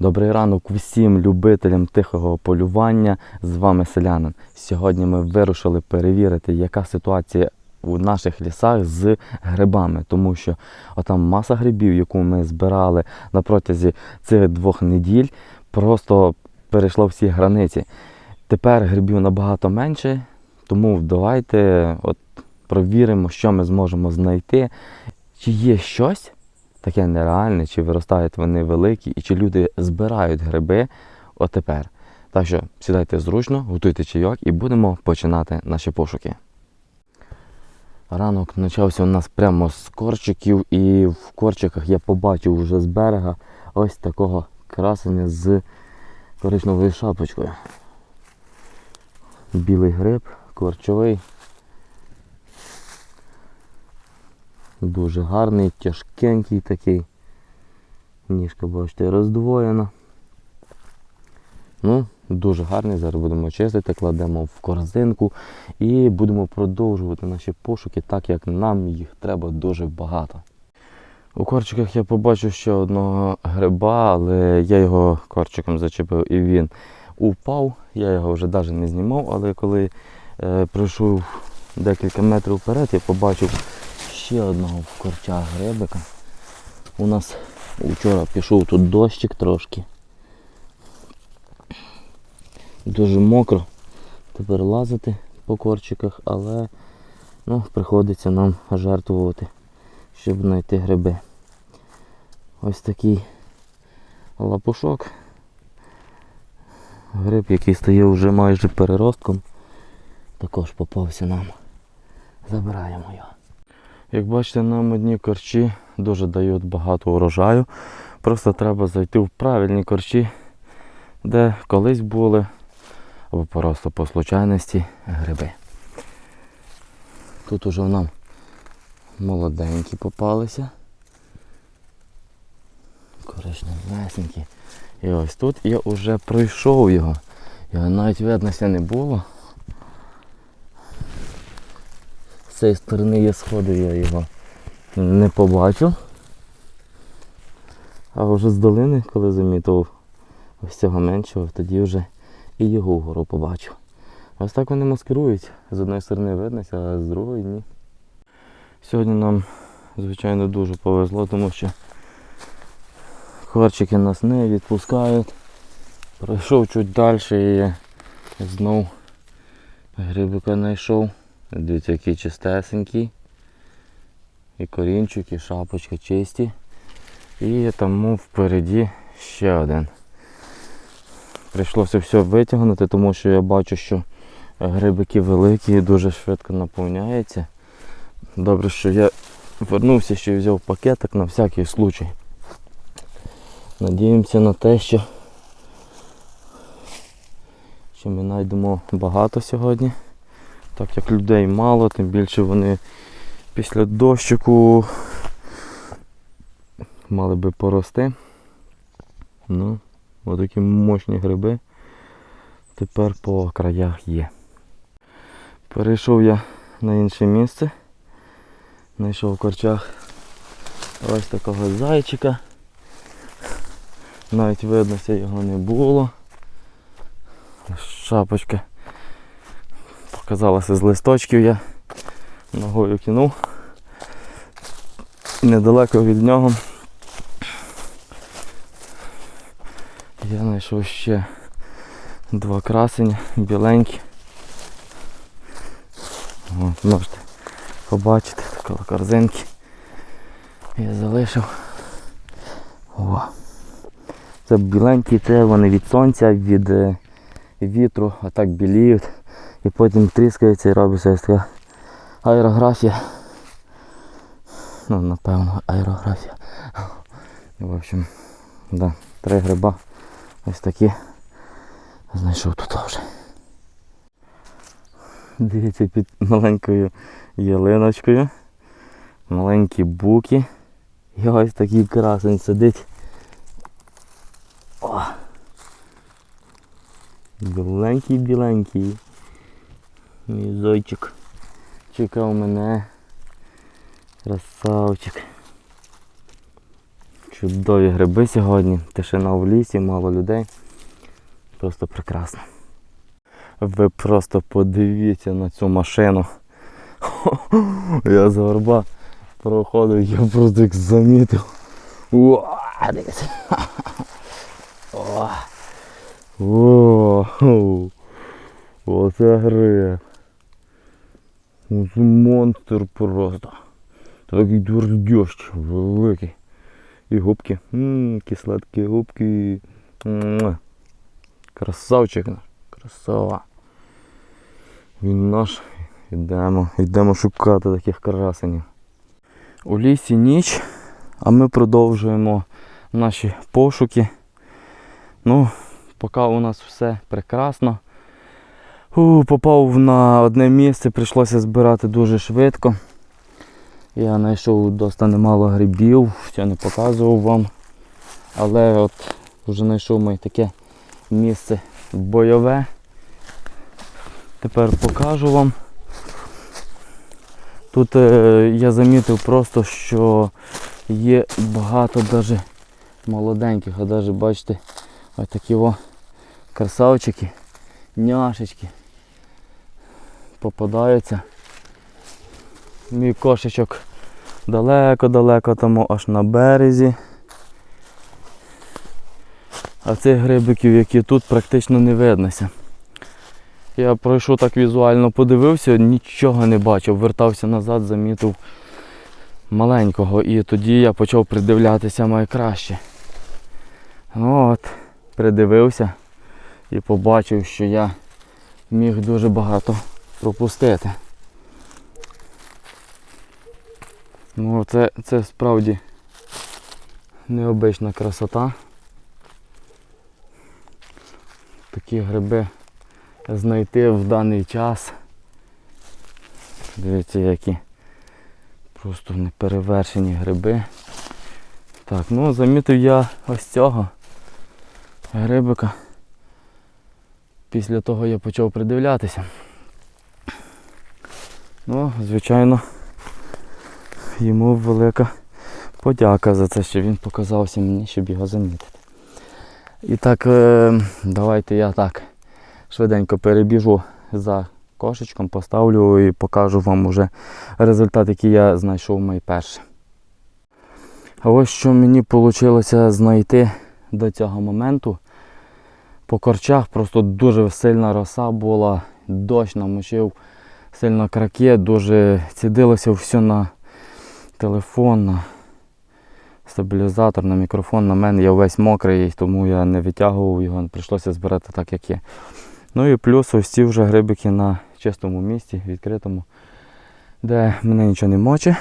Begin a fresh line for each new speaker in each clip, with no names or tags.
Добрий ранок всім любителям тихого полювання. З вами селянин. Сьогодні ми вирушили перевірити, яка ситуація у наших лісах з грибами, тому що отам маса грибів, яку ми збирали на протязі цих двох неділь, просто перейшла всі границі. Тепер грибів набагато менше, тому давайте от провіримо, що ми зможемо знайти. Чи є щось, таке нереальне, чи виростають вони великі, і чи люди збирають гриби отепер. Так що сідайте зручно, готуйте чайок і будемо починати наші пошуки. Ранок почався у нас прямо з корчиків, і в корчиках я побачив вже з берега ось такого красення з коричневою шапочкою. Білий гриб, корчовий. Дуже гарний, тяжкенький такий. Ніжка, бачите, роздвоєна. Ну, дуже гарний. Зараз будемо чистити, кладемо в корзинку і будемо продовжувати наші пошуки, так як нам їх треба дуже багато. У корчиках я побачив ще одного гриба, але я його корчиком зачепив і він упав. Я його вже навіть не знімав, але коли е, пройшов декілька метрів вперед, я побачив ще одного в корчах грибика. У нас вчора пішов тут дощик трошки. Дуже мокро тепер лазити по корчиках, але ну, приходиться нам жертвувати, щоб знайти гриби. Ось такий лапушок. Гриб, який стає вже майже переростком, також попався нам. Забираємо його. Як бачите, нам одні корчі дуже дають багато урожаю. Просто треба зайти в правильні корчі, де колись були, або просто по случайності гриби. Тут уже нам молоденькі попалися. Коричневесенькі. І ось тут я вже пройшов його. Його навіть виднося не було. З цієї сторони є сходи, я його не побачив. А вже з долини, коли замітив ось цього меншого, тоді вже і його вгору побачив. Ось так вони маскирують. З одної сторони виднося, а з другої ні. Сьогодні нам, звичайно, дуже повезло, тому що Хорчики нас не відпускають. Пройшов чуть далі і знов грибика знайшов. Дивіться, який чистесенький. І корінчик, і шапочка чисті. І тому впереді ще один. Прийшлося все витягнути, тому що я бачу, що грибики великі і дуже швидко наповняються. Добре, що я вернувся, я взяв пакетик на всякий случай. Надіємося на те, що, що ми знайдемо багато сьогодні. Так як людей мало, тим більше вони після дощику мали би порости. Ну, отакі мощні гриби тепер по краях є. Перейшов я на інше місце. Знайшов в корчах ось такого зайчика. Навіть видно, виднося його не було. Шапочка показалася з листочків, я ногою кинув. Недалеко від нього я знайшов ще два красені, біленькі. От, можете побачити коло корзинки. Я залишив. О. Це біленькі, це вони від сонця, від е, вітру, а так біліють. І потім тріскаються і робиться ось така аерографія. Ну, напевно, аерографія. В общем, да, три гриба. Ось такі. Знайшов тут вже. Дивіться під маленькою ялиночкою. Маленькі буки. І ось такий красень сидить. О! Біленький, біленький. Мій зойчик. Чекав мене. Красавчик. Чудові гриби сьогодні. Тишина в лісі, мало людей. Просто прекрасно. Ви просто подивіться на цю машину. Я з горба проходив, я просто як замітив. Оце гриб. Оце монстр просто. Такий твердющий, великий. І губки. Ммм, кисленькі губки. Муа. Красавчик. Красава. Він наш. Йдемо, йдемо шукати таких красенів. У лісі ніч, а ми продовжуємо наші пошуки. Ну, поки у нас все прекрасно. У, попав на одне місце, прийшлося збирати дуже швидко. Я знайшов досить немало грибів, ще не показував вам. Але от вже знайшов моє таке місце бойове. Тепер покажу вам. Тут е, я замітив просто, що є багато даже молоденьких, а навіть бачите, ось такі о красавчики, няшечки попадаються. Мій кошечок далеко-далеко тому аж на березі. А цих грибиків, які тут, практично не виднося. Я пройшов так візуально, подивився, нічого не бачив, вертався назад, замітив маленького і тоді я почав придивлятися найкраще. Ну от, придивився і побачив, що я міг дуже багато пропустити. Ну це, це справді необична красота. Такі гриби знайти в даний час. Дивіться, які просто неперевершені гриби. Так, ну замітив я ось цього грибика. Після того я почав придивлятися. Ну, звичайно, йому велика подяка за це, що він показався мені, щоб його замітити. І так, е, давайте я так швиденько перебіжу за кошечком, поставлю і покажу вам уже результат, який я знайшов найперше. А ось що мені вийшло знайти до цього моменту. По корчах просто дуже сильна роса була, дощ намочив, сильно краке, дуже цідилося все на телефон, на стабілізатор, на мікрофон, на мене. Я весь мокрий, тому я не витягував його, прийшлося збирати так, як є. Ну і плюс ось ці вже грибики на чистому місці, відкритому, де мене нічого не моче.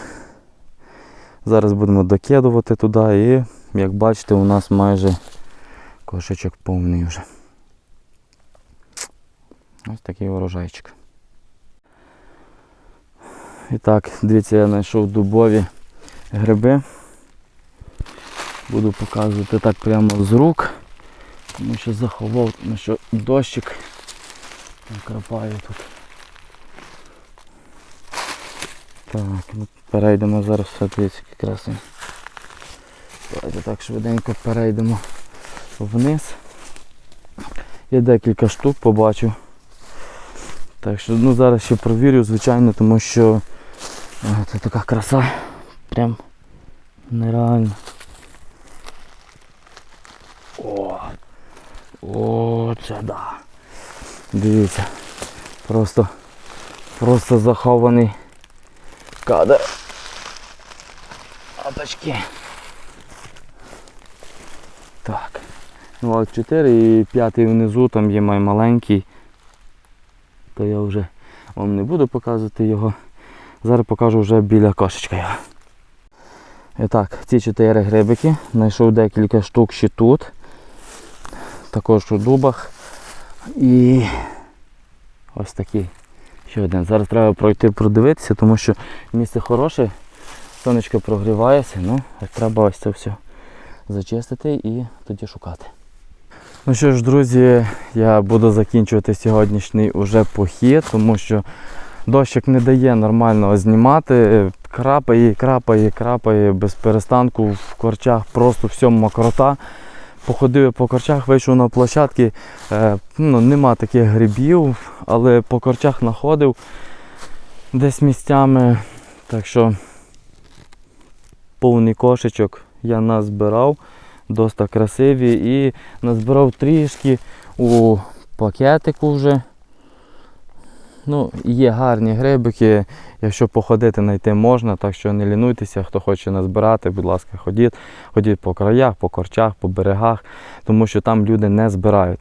Зараз будемо докидувати туди і, як бачите, у нас майже кошечок повний вже. Ось такий урожайчик. І так, дивіться, я знайшов дубові гриби. Буду показувати так прямо з рук, тому що заховав, тому що дощик накрапає тут. Так, ну перейдемо зараз все дивіться, красиві. Давайте так швиденько перейдемо вниз. Я декілька штук побачив. Так що ну зараз ще провірю, звичайно, тому що це така краса. Прям нереально. О! О, це да. Дивіться. Просто просто захований кадр. Аточки. Так. Ну от 4 і 5 внизу там є май маленький. То я вже вам не буду показувати його. Зараз покажу вже біля кошечка його. І так, ці 4 грибики. Знайшов декілька штук ще тут. Також у дубах. І ось такий. Ще один. Зараз треба пройти продивитися, тому що місце хороше, сонечко прогрівається, ну, треба ось це все зачистити і тоді шукати. Ну що ж, друзі, я буду закінчувати сьогоднішній уже похід, тому що Дощик не дає нормально знімати. Крапає, крапає, крапає без перестанку в корчах, просто все мокрота. Походив по корчах, вийшов на площадки. Е, ну, нема таких грибів, але по корчах знаходив десь місцями. Так що повний кошечок я назбирав, досить красиві і назбирав трішки у пакетику вже. Ну, є гарні грибики, якщо походити, знайти можна, так що не лінуйтеся, хто хоче назбирати, будь ласка, ходіть, ходіть по краях, по корчах, по берегах, тому що там люди не збирають.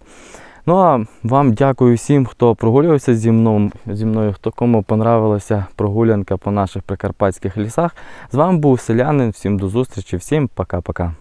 Ну а вам дякую всім, хто прогулювався зі мною, зі мною хто кому понравилася прогулянка по наших прикарпатських лісах. З вами був селянин. Всім до зустрічі, всім пока-пока.